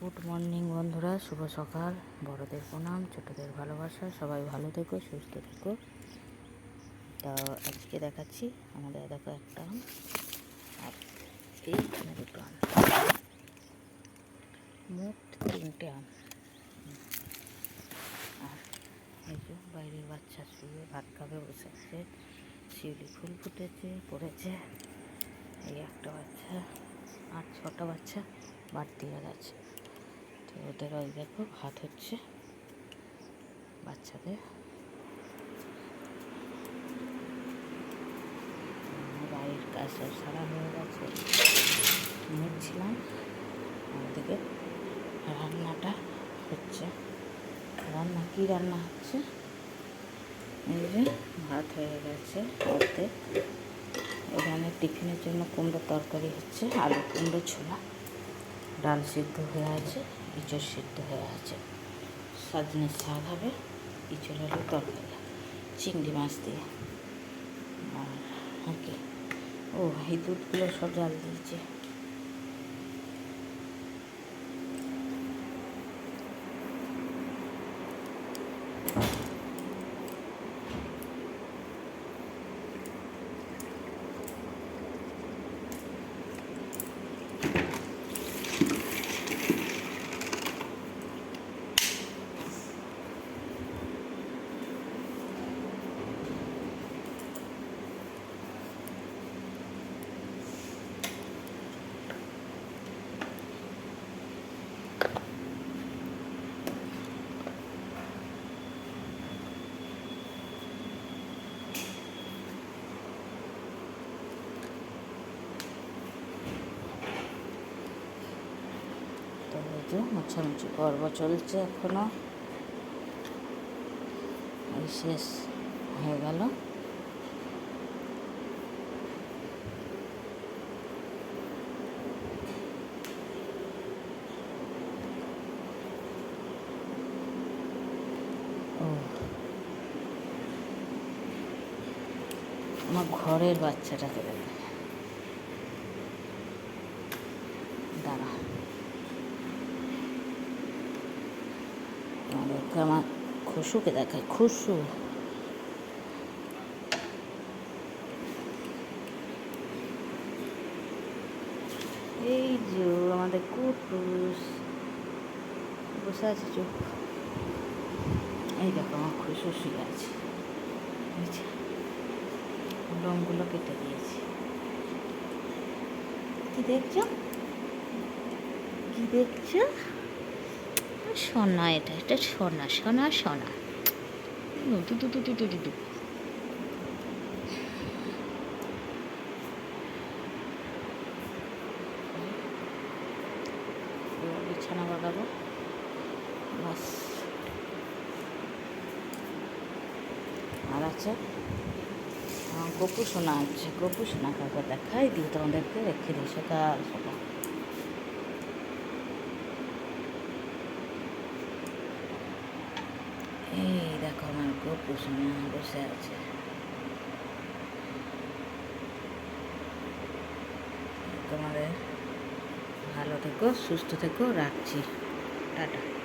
Good morning বন্ধুরা, শুভ সকাল। বড়দের প্রণাম, ছোটদের ভালোবাসা, সবাই ভালো থেকো, সুস্থ থেকো। তা আজকে দেখাচ্ছি আমাদের দেখো একটা আম, আর এইখানে দুটো আম। মোট তিনটে আম। আর এই যে বাইরের বাচ্চা শুয়ে ভাত খাবে, বসে আছে, শিউলি ফুল ফুটেছে, পড়েছে। এই একটা বাচ্চা, আর ছটা বাচ্চা বাড়তি গেছে তো ওদের ওই দেখো ভাত হচ্ছে বাচ্চাদের। বাড়ির কাজ সব সারা হয়ে গেছে। নিচ্ছিলাম ওদিকে রান্নাটা হচ্ছে। রান্না, কী রান্না হচ্ছে? এই যে ভাত হয়ে গেছে ওতে। এখানে টিফিনের জন্য কুমড়ো তরকারি হচ্ছে, আলু কুমড়ো, ছোলা। ডাল সিদ্ধ হয়ে আছে। ইঁচড় সিদ্ধ হয়ে আছে। সজনের শাক হবে, ইঁচড় হলে তরকারি। চিংড়ি মাছ দিয়ে। আর, ওকে। ও, এই দুধগুলো সব জাল দিয়েছে তো এই যে মোছামুছি পর্ব চলছে এখনও। শেষ হয়ে গেল। আমার ঘরের বাচ্চাটাকে দেখে। দাঁড়া। আমাদেরকে আমার খুশুকে দেখায় খুশু। এই যে আমাদের কুটুস। বসে আছে চুপ। এই দেখো আমার খুশু শুয়ে আছে। লোমগুলো কেটে দিয়েছি। কি দেখছ? কি দেখছ? সোনা এটা এটা সোনা সোনা সোনা। বিছানা বাগাবো বাস। আর আছে? গপু সোনা আছে। গপু সোনা কাউকে দেখাই, দিয়ে তোমাদেরকে রেখে দিই সকাল সকাল এই দেখো আমার গপু সোনা বসে আছে তোমাদের ভালো থেকো সুস্থ থেকো রাখছি টাটা